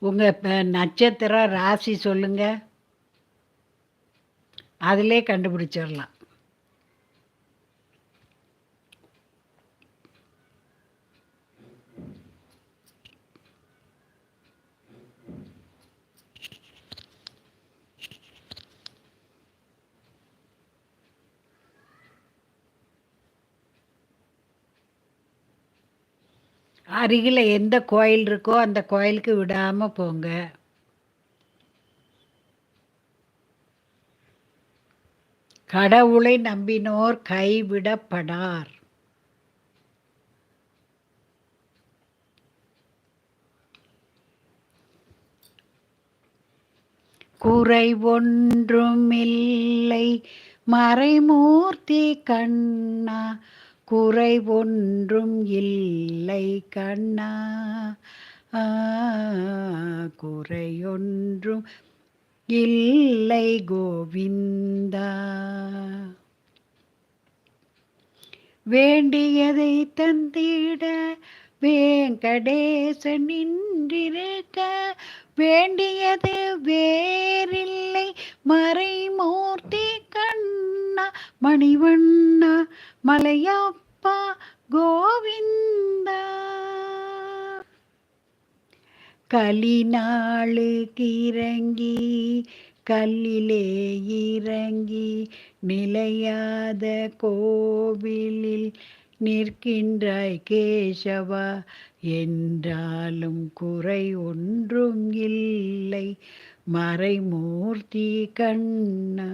உங்கள் இப்போ நட்சத்திரம் ராசி சொல்லுங்க. அதிலே கண்டுபிடிச்சிடலாம். அருகில் எந்த கோயில் இருக்கோ அந்த கோயிலுக்கு விடாமல் போங்க. கடவுளை நம்பினோர் கைவிடப்படார். குறை ஒன்றுமில்லை. மறைமூர்த்தி கண்ணா குறைவொன்றும் இல்லை கண்ணா. குறையொன்றும் இல்லை கோவிந்தா. வேண்டியதை தந்திட வேங்கடேசன் நின்றிருக்க வேண்டியது வேறில்லை மறைமூர்த்தி கண்ணா மணிவண்ணா. மலையாப்பா கோவிந்தா. கலிநாளுக்கு இறங்கி கல்லிலே இறங்கி நிலையாத கோவிலில் நிற்கின்றாய் கேசவா. என்றாலும் குறை ஒன்றும் இல்லை மறைமூர்த்தி கண்ணா.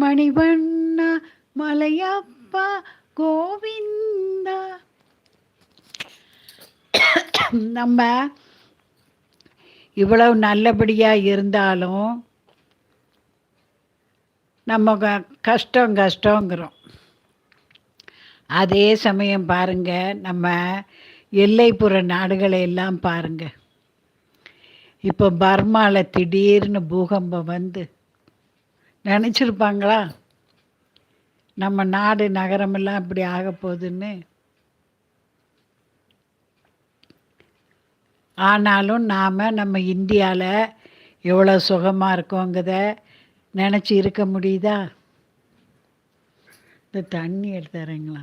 மணிவண்ணா மலையப்பா கோவிந்தா. நம்ம இவ்வளவு நல்லபடியாக இருந்தாலும் நம்ம கஷ்டம் கஷ்டங்கிறோம். அதே சமயம் பாருங்க நம்ம எல்லைப்புற நாடுகளை எல்லாம் பாருங்க. இப்போ பர்மாவில் திடீர்னு பூகம்பம் வந்து நினச்சிருப்பாங்களா? நம்ம நாடு நகரமெல்லாம் இப்படி ஆக போகுதுன்னு ஆனாலும் நாம் நம்ம இந்தியாவில் எவ்வளோ சுகமாக இருக்கோங்கிறத நினச்சி இருக்க முடியுதா? இந்த தண்ணி எடுத்துறீங்களா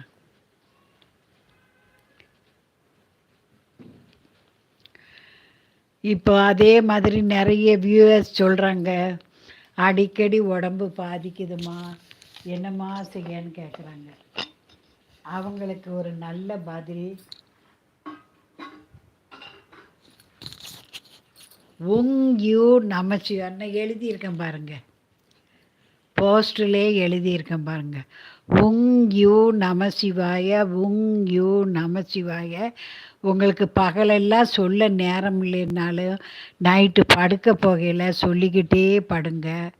இப்போ அதே மாதிரி நிறைய வியூவர்ஸ் சொல்கிறாங்க அடிக்கடி உடம்பு பாதிக்குதுமா? என்னம்மா செய்யன்னு கேட்குறாங்க அவங்களுக்கு ஒரு நல்ல பதில். உங் யூ நமச்சிவான்னு எழுதியிருக்கேன் பாருங்க. போஸ்டிலே எழுதியிருக்கேன் பாருங்க. உங் யூ நமசிவாய உங் யூ நமசிவாய. உங்களுக்கு பகலெல்லாம் சொல்ல நேரம் இல்லைன்னாலும் நைட்டு படுக்க போகையில் சொல்லிக்கிட்டே படுங்க.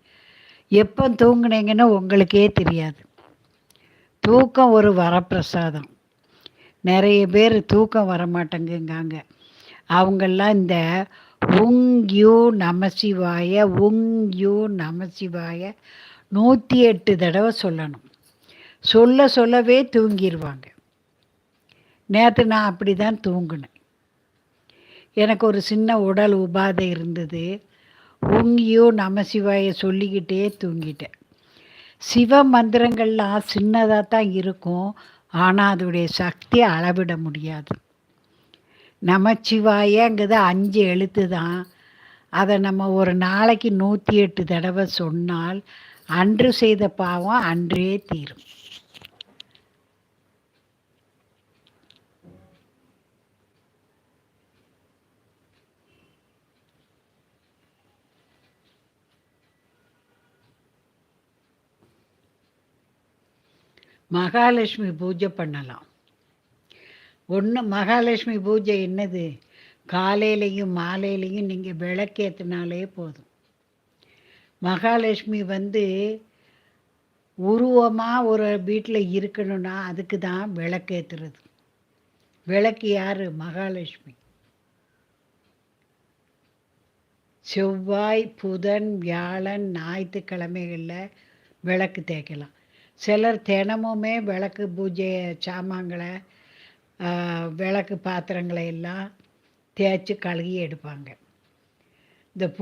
எப்போ தூங்குனீங்கன்னு உங்களுக்கே தெரியாது. தூக்கம் ஒரு வரப்பிரசாதம். நிறைய பேர் தூக்கம் வரமாட்டேங்குங்காங்க. அவங்கெல்லாம் இந்த உங் யூ நமசிவாய உங் யூ நமசிவாய நூற்றி எட்டு தடவை சொல்லணும். சொல்ல சொல்லவே தூங்கிடுவாங்க நேற்று நான் அப்படி தான் தூங்கினேன். எனக்கு ஒரு சின்ன உடல் உபாதை இருந்தது. ஓங்கியோ யூ நமசிவாய சொல்லிக்கிட்டே தூங்கிட்டேன். சிவ மந்திரங்கள்லாம் சின்னதாக தான் இருக்கும். ஆனால் அதோடைய சக்தியை அளவிட முடியாது. நமச்சிவாயங்கிறது அஞ்சு எழுத்து தான். அதை நம்ம ஒரு நாளைக்கு நூற்றி எட்டு தடவை சொன்னால் அன்று செய்த பாவம் அன்றே தீரும். மகாலட்சுமி பூஜை பண்ணலாம். ஒன்று மகாலட்சுமி பூஜை என்னது? காலையிலையும் மாலையிலையும் நீங்கள் விளக்கேற்றினாலே போதும். மகாலட்சுமி வந்து உருவமாக ஒரு வீட்டில் இருக்கணும்னா அதுக்கு தான் விளக்கேற்றுறது விளக்கு யார்? மகாலட்சுமி. செவ்வாய் புதன் வியாழன் ஞாயிற்றுக்கிழமைகளில் விளக்கு தேய்க்கலாம். சிலர் தினமுமே விளக்கு பூஜை சாமான்களை விளக்கு பாத்திரங்களை எல்லாம் தேய்ச்சி கழுகி எடுப்பாங்க. இந்த